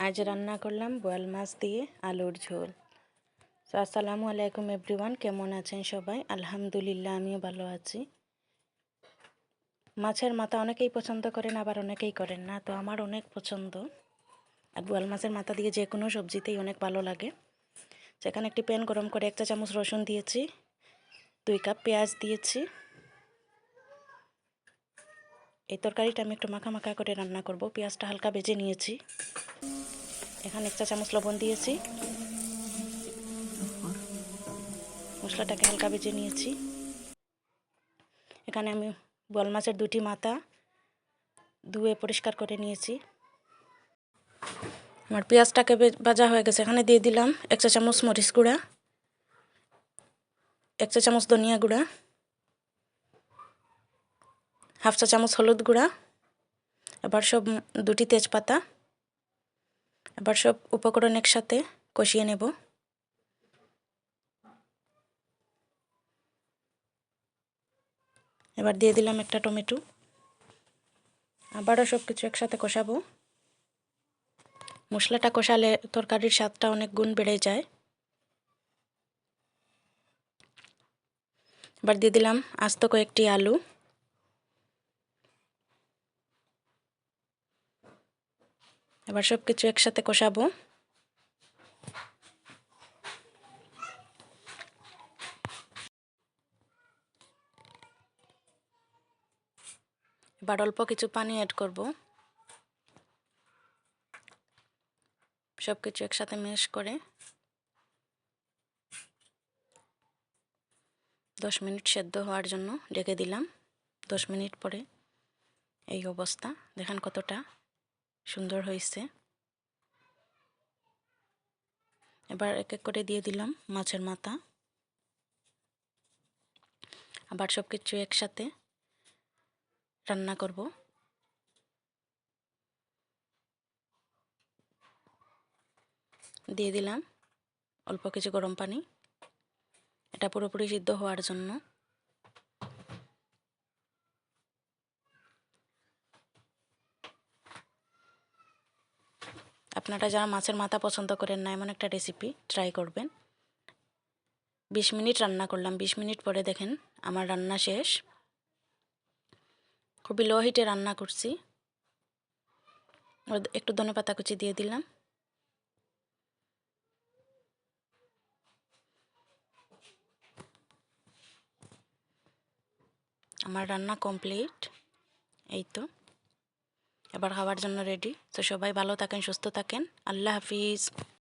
আজ রান্না করলাম বোয়াল মাছ দিয়ে আলুর ঝোল। তো আসসালামু আলাইকুম এভরিওয়ান, কেমন আছেন সবাই? আলহামদুলিল্লাহ, আমিও ভালো আছি। মাছের মাথা অনেকেই পছন্দ করেন, আবার অনেকেই করেন না, তো আমার অনেক পছন্দ। আর বোয়াল মাছের মাথা দিয়ে যে কোনো সবজিতেই অনেক ভালো লাগে। সেখানে একটি প্যান গরম করে এক চা চামচ রসুন দিয়েছি, দুই কাপ পেঁয়াজ দিয়েছি। এই তরকারিটা আমি একটু মাখা মাখা করে রান্না করব। পেঁয়াজটা হালকা বেজে নিয়েছি। এখানে এক চা চামচ লবণ দিয়েছি। মশলাটাকে হালকা বেজে নিয়েছি। এখানে আমি বল মাছের দুটি মাথা ধুয়ে পরিষ্কার করে নিয়েছি। আমার পেঁয়াজটাকে ভাজা হয়ে গেছে। এখানে দিয়ে দিলাম এক চা চামচ মরিচ গুঁড়া, এক চা চামচ ধনিয়া গুঁড়া হাফ চা চামচ হলুদ গুঁড়া, এবার সব দুটি তেজপাতা, এবার সব উপকরণ একসাথে কষিয়ে নেব। এবার দিয়ে দিলাম একটা টমেটো, আবারও সব কিছু একসাথে কষাবো। মশলাটা কষালে তরকারির স্বাদটা অনেক গুণ বেড়ে যায়। এবার দিয়ে দিলাম আস্ত কয়েকটি আলু। এবার সব কিছু একসাথে কষাবো। এবার অল্প কিছু পানি অ্যাড করব। সব কিছু একসাথে মেশ করে। দশ মিনিট সেদ্ধ হওয়ার জন্য ঢেকে দিলাম। দশ মিনিট পরে এই অবস্থা। দেখেন কতটা সুন্দর হয়েছে। এবার এক এক করে দিয়ে দিলাম মাছের মাথা। আবার সব কিছু একসাথে রান্না করব। দিয়ে দিলাম অল্প কিছু গরম পানি। এটা পুরোপুরি সিদ্ধ হওয়ার জন্য। আপনারা যারা মাছের মাথা পছন্দ করেন না, এমন একটা রেসিপি ট্রাই করবেন। বিশ মিনিট রান্না করলাম। বিশ মিনিট পরে দেখেন আমার রান্না শেষ। খুবই লো হিটে রান্না করছি। একটু ধনে পাতা কুচি দিয়ে দিলাম। আমার রান্না কমপ্লিট এই তো। এবার খাওয়ার জন্য রেডি তো সবাই ভালো থাকেন সুস্থ থাকেন। আল্লাহ হাফিজ।